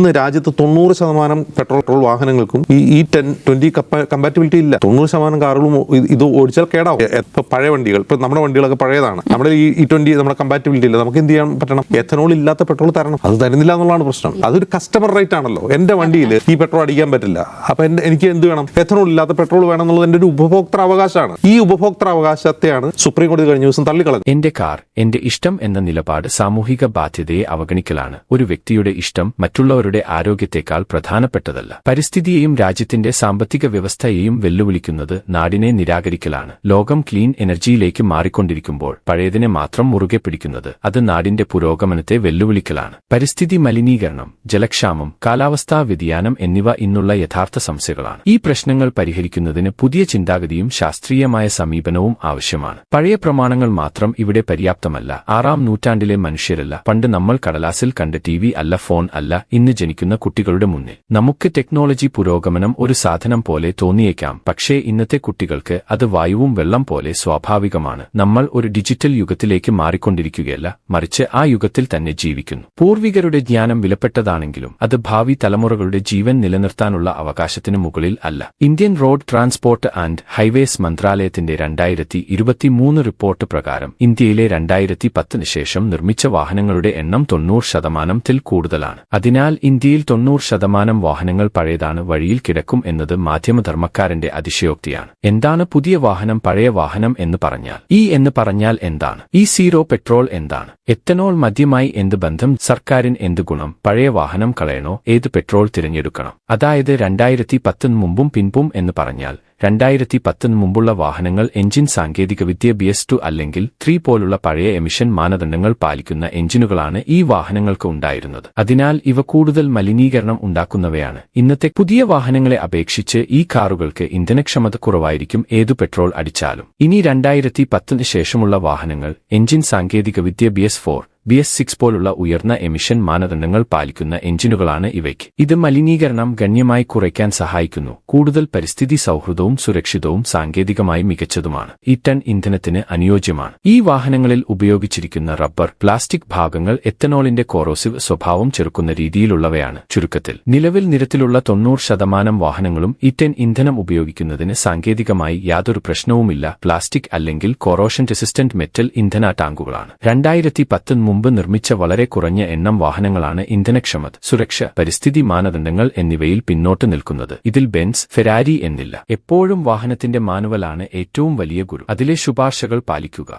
ഇന്ന് രാജ്യത്ത് തൊണ്ണൂറ് ശതമാനം പെട്രോൾ പെട്രോൾ വാഹനങ്ങൾക്കും ഈ ഈ ടെൻ ട്വന്റി കമ്പാറ്റബിലിറ്റി ഇല്ല. തൊണ്ണൂറ് ശതമാനം കാറുകളും ഇത് ഓടിച്ചാൽ കേടാവും. ഇപ്പൊ പഴയ വണ്ടികൾ ഇപ്പൊ നമ്മുടെ വണ്ടികളൊക്കെ പഴയതാണ്. നമ്മുടെ ഈ ഈ ട്വന്റി നമ്മുടെ കമ്പാറ്റബിലിറ്റി ഇല്ല. നമുക്ക് എന്ത് ചെയ്യാൻ പറ്റണം? എഥനോൾ ഇല്ലാത്ത പെട്രോൾ തരണം. അത് തരുന്നില്ല എന്നുള്ളതാണ് പ്രശ്നം. അതൊരു കസ്റ്റമർ റേറ്റ് ആണല്ലോ. എന്റെ വണ്ടിയിൽ ഈ പെട്രോൾ അടിക്കാൻ പറ്റില്ല. അപ്പൊ എനിക്ക് എന്ത് വേണം? എഥനോൾ ഇല്ലാത്ത പെട്രോൾ വേണം എന്നുള്ളത് എന്റെ ഒരു ഉപഭോക്തൃ അവകാശമാണ് ഈ ഉപഭോക്തൃ അവകാശത്തെയാണ് സുപ്രീം കോടതി കഴിഞ്ഞ ദിവസം തള്ളിക്കളഞ്ഞത്. എന്റെ കാർ എന്റെ ഇഷ്ടം എന്ന നിലപാട് സാമൂഹിക ബാധ്യതയെ അവഗണിക്കലാണ്. ഒരു വ്യക്തിയുടെ ഇഷ്ടം മറ്റുള്ളവരുടെ ആരോഗ്യത്തെക്കാൾ പ്രധാനപ്പെട്ടതല്ല. പരിസ്ഥിതിയെയും രാജ്യത്തിന്റെ സാമ്പത്തിക വ്യവസ്ഥയെയും വെല്ലുവിളിക്കുന്നത് നാടിനെ നിരാകരിക്കലാണ്. ലോകം ക്ലീൻ എനർജിയിലേക്ക് മാറിക്കൊണ്ടിരിക്കുമ്പോൾ പഴയതിനെ മാത്രം മുറുകെ പിടിക്കുന്നത് അത് നാടിന്റെ പുരോഗമനത്തെ വെല്ലുവിളിക്കലാണ്. പരിസ്ഥിതി മലിനീകരണം ജലക്ഷാമം കാലാവസ്ഥാ വ്യതിയാനം എന്നിവ ഇന്നുള്ള യഥാർത്ഥ സംശയങ്ങളാണ്. ഈ പ്രശ്നങ്ങൾ പരിഹരിക്കുന്നതിന് പുതിയ ചിന്താഗതിയും ശാസ്ത്രീയമായ സമീപനവും ആവശ്യമാണ്. പഴയ പ്രമാണങ്ങൾ മാത്രം ഇവിടെ പര്യാപ്തമല്ല. ആറാം നൂറ്റാണ്ടിലെ മനുഷ്യരല്ല. പണ്ട് നമ്മൾ കടലാസിൽ കണ്ട ടിവി അല്ല ഫോൺ അല്ല ഇന്ന് ജനിക്കുന്ന കുട്ടികളുടെ മുന്നിൽ. നമുക്ക് ടെക്നോളജി പുരോഗമനം ഒരു സാധനം പോലെ തോന്നിയേക്കാം. പക്ഷേ ഇന്നത്തെ കുട്ടികൾക്ക് അത് വായുവും വെള്ളം പോലെ സ്വാഭാവികമാണ്. നമ്മൾ ഒരു ഡിജിറ്റൽ യുഗത്തിലേക്ക് മാറിക്കൊണ്ടിരിക്കുകയല്ല മറിച്ച് ആ യുഗത്തിൽ തന്നെ ജീവിക്കുന്നു. പൂർവികരുടെ ജ്ഞാനം വിലപ്പെട്ടതാണെങ്കിലും അത് ഭാവി തലമുറകളുടെ ജീവൻ നിലനിർത്താനുള്ള അവകാശത്തിന് മുകളിൽ അല്ല. Indian road transport and highways മന്ത്രാലയത്തിന്റെ രണ്ടായിരത്തി ഇരുപത്തിമൂന്ന് റിപ്പോർട്ട് പ്രകാരം ഇന്ത്യയിലെ രണ്ടായിരത്തി പത്തിന് ശേഷം നിർമ്മിച്ച വാഹനങ്ങളുടെ എണ്ണം തൊണ്ണൂറ് ശതമാനത്തിൽ കൂടുതലാണ്. അതിനാൽ ഇന്ത്യയിൽ തൊണ്ണൂറ് ശതമാനം വാഹനങ്ങൾ പഴയതാണ് വഴിയിൽ കിടക്കും എന്നത് മാധ്യമധർമ്മക്കാരന്റെ അതിശയോക്തിയാണ്. എന്താണ് പുതിയ വാഹനം പഴയ വാഹനം എന്ന് പറഞ്ഞാൽ? ഈ എന്ന് പറഞ്ഞാൽ എന്താണ്? ഈ സീറോ പെട്രോൾ എന്താണ്? എത്തനോൾ മദ്യമായി എന്ത് ബന്ധം? സർക്കാരിന് എന്ത് ഗുണം? പഴയ വാഹനം കളയണോ? ഏത് പെട്രോൾ തിരഞ്ഞെടുക്കണം? അതായത് രണ്ടായിരത്തി പത്തിന് മുമ്പും പിൻപും എന്ന് പറഞ്ഞാൽ രണ്ടായിരത്തി പത്തിന് മുമ്പുള്ള വാഹനങ്ങൾ എഞ്ചിൻ സാങ്കേതികവിദ്യ ബി എസ് ടു അല്ലെങ്കിൽ ത്രീ പോലുള്ള പഴയ എമിഷൻ മാനദണ്ഡങ്ങൾ പാലിക്കുന്ന എഞ്ചിനുകളാണ് ഈ വാഹനങ്ങൾക്ക് ഉണ്ടായിരുന്നത്. അതിനാൽ ഇവ കൂടുതൽ മലിനീകരണം ഉണ്ടാക്കുന്നവയാണ്. ഇന്നത്തെ പുതിയ വാഹനങ്ങളെ അപേക്ഷിച്ച് ഈ കാറുകൾക്ക് ഇന്ധനക്ഷമത കുറവായിരിക്കും ഏതു പെട്രോൾ അടിച്ചാലും. ഇനി രണ്ടായിരത്തി പത്തിന് ശേഷമുള്ള വാഹനങ്ങൾ എഞ്ചിൻ സാങ്കേതികവിദ്യ B S four B S six പോലുള്ള ഉയർന്ന എമിഷൻ മാനദണ്ഡങ്ങൾ പാലിക്കുന്ന എഞ്ചിനുകളാണ് ഇവയ്ക്ക്. ഇത് മലിനീകരണം ഗണ്യമായി കുറയ്ക്കാൻ സഹായിക്കുന്നു. കൂടുതൽ പരിസ്ഥിതി സൗഹൃദവും സുരക്ഷിതവും സാങ്കേതികമായി മികച്ചതുമാണ്. ഈ ടൺ ഇന്ധനത്തിന് അനുയോജ്യമാണ്. ഈ വാഹനങ്ങളിൽ ഉപയോഗിച്ചിരിക്കുന്ന റബ്ബർ പ്ലാസ്റ്റിക് ഭാഗങ്ങൾ എത്തനോളിന്റെ കോറോസിവ് സ്വഭാവം ചെറുക്കുന്ന രീതിയിലുള്ളവയാണ് ചുരുക്കത്തിൽ. നിലവിൽ നിരത്തിലുള്ള തൊണ്ണൂറ് ശതമാനം വാഹനങ്ങളും ഇറ്റൻ ഇന്ധനം ഉപയോഗിക്കുന്നതിന് സാങ്കേതികമായി യാതൊരു പ്രശ്നവുമില്ല. പ്ലാസ്റ്റിക് അല്ലെങ്കിൽ കൊറോഷൻ റെസിസ്റ്റന്റ് മെറ്റൽ ഇന്ധന ടാങ്കുകളാണ്. രണ്ടായിരത്തി പത്തിന് മുമ്പ് നിർമ്മിച്ച വളരെ കുറഞ്ഞ എണ്ണം വാഹനങ്ങളാണ് ഇന്ധനക്ഷമത സുരക്ഷ പരിസ്ഥിതി മാനദണ്ഡങ്ങൾ എന്നിവയിൽ പിന്നോട്ട് നിൽക്കുന്നത്. ഇതിൽ ബെൻസ് ഫെരാരി എന്നില്ല. എപ്പോഴും വാഹനത്തിന്റെ മാനുവലാണ് ഏറ്റവും വലിയ ഗുരു. അതിലെ ശുപാർശകൾ പാലിക്കുക.